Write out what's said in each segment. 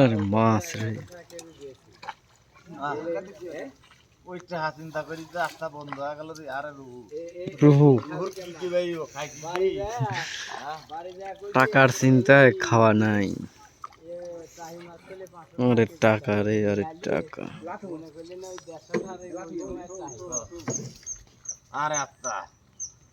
আরে মাছ রে। ওইটা চিন্তা করি যে আস্থা বন্ধ হয়ে গেল আরে রুহু। খাই কি টাকার চিন্তায় খাওয়া নাই। আরে টাকা রে আরে টাকা। আরে আত্মা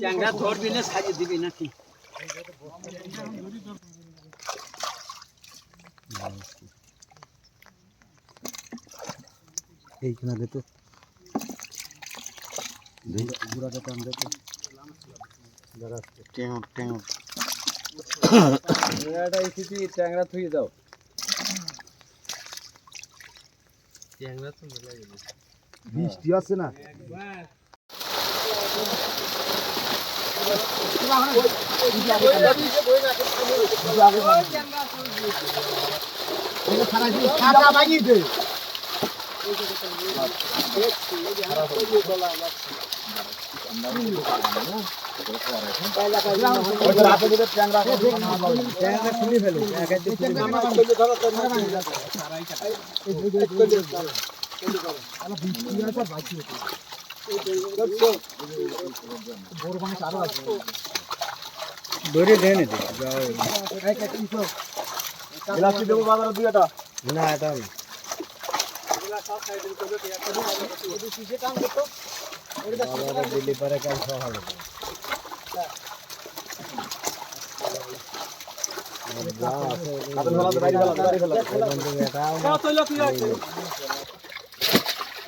চ্যাংরা ধরবি না সাজিয়ে দিবি নাকি? এইখানে দে তো। বুড়াটা টান দে তো টেঙর টেঙর ট্যাংরা থুই দাও বৃষ্টি আছে না ধরে দেন গ্লাসটি দেবো বাজারে দুই এটা না? এটা না দিল্লি পরে খাওয়া হবে হাতের ফেলা বাইরে ফেলা বাইরে ফেলা হ্যাঁ আমি পাঙা দিয়ে একা লাগবি আর তো কাপ নাই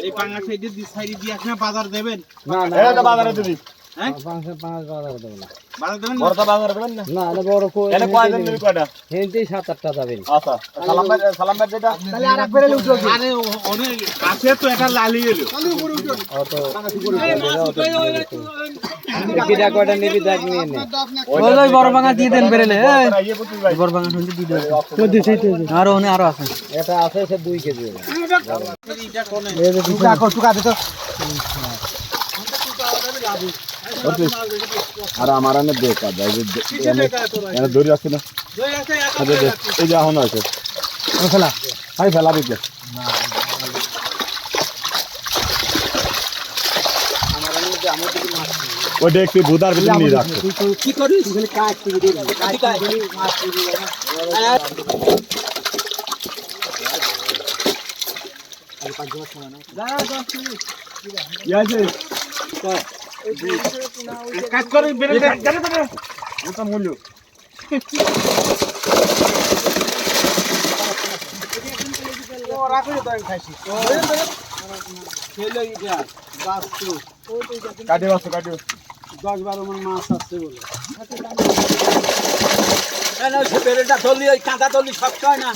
এই পাঙা সাইডে দি সাইডে দিয়ে না বাজার দেবেন? না না। এটা বাজারে দিদি হ্যাঁ? পাঁচ পাঁচ বাজার দেবো না। বাজার দেবেন না? বড়টা বাজারে দেবেন না? না বড় কো এটা কয়জন নিবি কয়টা? হেনতেই সাত আটটা যাবেন আচ্ছা সালাম ভাই সালাম ভাই যেটা। আরে ও- অনেক আছে তো এটা লালি এলো। অত কয়টা নিবি দেখ নিয়ে নে। ওই বড় বাঙা দিয়ে দেন বেরেলে এই। বুঝছিস ভাই বড় বাঙা শুনতে দিয়ে দেন। তো দুই সাইডে আরও আছে। এটা আছে সে দুই কেজি এটা কোনে এই যে টুকা টুকা দে তো আর আমার কাজ এনে দড়ি আছে না। আচ্ছা দে এই যে এখন আছে। ফেলা। ফেলা দিতে। ওইটা একটু বুদার ভিতরে নিয়ে রাখছে কি করিস? কাজ করে বেরে দে ওটা মূল্য। খেলো এটা বাস্তু। কাটিয়ে বাসো কাটে দশ বারো মন মাছ আসছে বলে। বেরেটা ধরলি ওই কাঁটা ধরলি সব না।